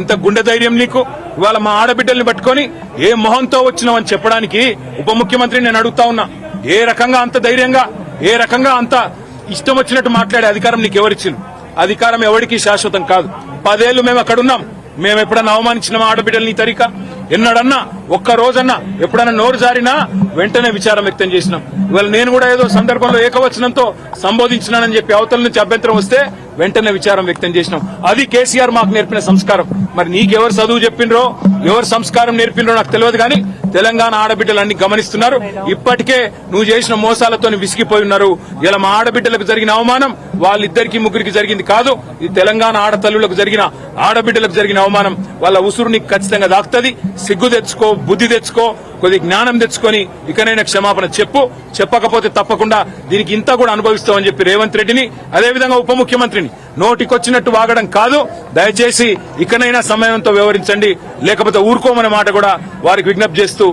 ఎంత గుండె ధైర్యం నీకు? ఇవాళ మా ఆడబిడ్డల్ని పట్టుకొని ఏ మొహంతో వచ్చినావని చెప్పడానికి ఉప ముఖ్యమంత్రి నేను అడుగుతా ఉన్నా. ఏ రకంగా అంత ధైర్యంగా ఏ రకంగా అంత ఇష్టం వచ్చినట్టు మాట్లాడే అధికారం నీకు ఎవరిచ్చింది? అధికారం ఎవరికి శాశ్వతం కాదు. పదేళ్ళు మేము అక్కడ ఉన్నాం. మేము ఎప్పుడన్నా అవమానించిన ఆడబిడ్డల్ని తరిక? ఎన్నడన్నా ఒక్క రోజన్నా ఎప్పుడన్నా నోరు జారినా వెంటనే విచారం వ్యక్తం చేసినాం. ఇవాళ నేను కూడా ఏదో సందర్భంలో ఏకవచనంతో సంబోధించినానని చెప్పి అవతల నుంచి అభ్యంతరం వస్తే వెంటనే విచారం వ్యక్తం చేసినాం. అది కేసీఆర్ మాకు నేర్పిన సంస్కారం. మరి నీకెవరు చదువు చెప్పిండ్రో ఎవరు సంస్కారం నేర్పినరో నాకు తెలియదు కానీ తెలంగాణ ఆడబిడ్డలు అన్ని గమనిస్తున్నారు. ఇప్పటికే నువ్వు చేసిన మోసాలతో విసిగిపోయి ఉన్నారు. ఇలా మా ఆడబిడ్డలకు జరిగిన అవమానం వాళ్ళిద్దరికి ముగ్గురికి జరిగింది కాదు. ఇది తెలంగాణ ఆడతల్లులకు జరిగిన ఆడబిడ్డలకు జరిగిన అవమానం. వాళ్ళ ఉసురు నీకు ఖచ్చితంగా దాక్తుంది. సిగ్గు తెచ్చుకో బుద్ధి తెచ్చుకో కొద్ది జ్ఞానం తెచ్చుకొని ఇకనైనా క్షమాపణ చెప్పు. చెప్పకపోతే తప్పకుండా దీనికి ఇంత కూడా అనుభవిస్తామని చెప్పి రేవంత్ రెడ్డిని అదేవిధంగా ఉప ముఖ్యమంత్రిని. నోటికొచ్చినట్టు వాగడం కాదు. దయచేసి ఇకనైనా సమయంతో వ్యవహరించండి. లేకపోతే ఊరుకోమనే మాట కూడా వారికి విజ్ఞప్తి చేస్తూ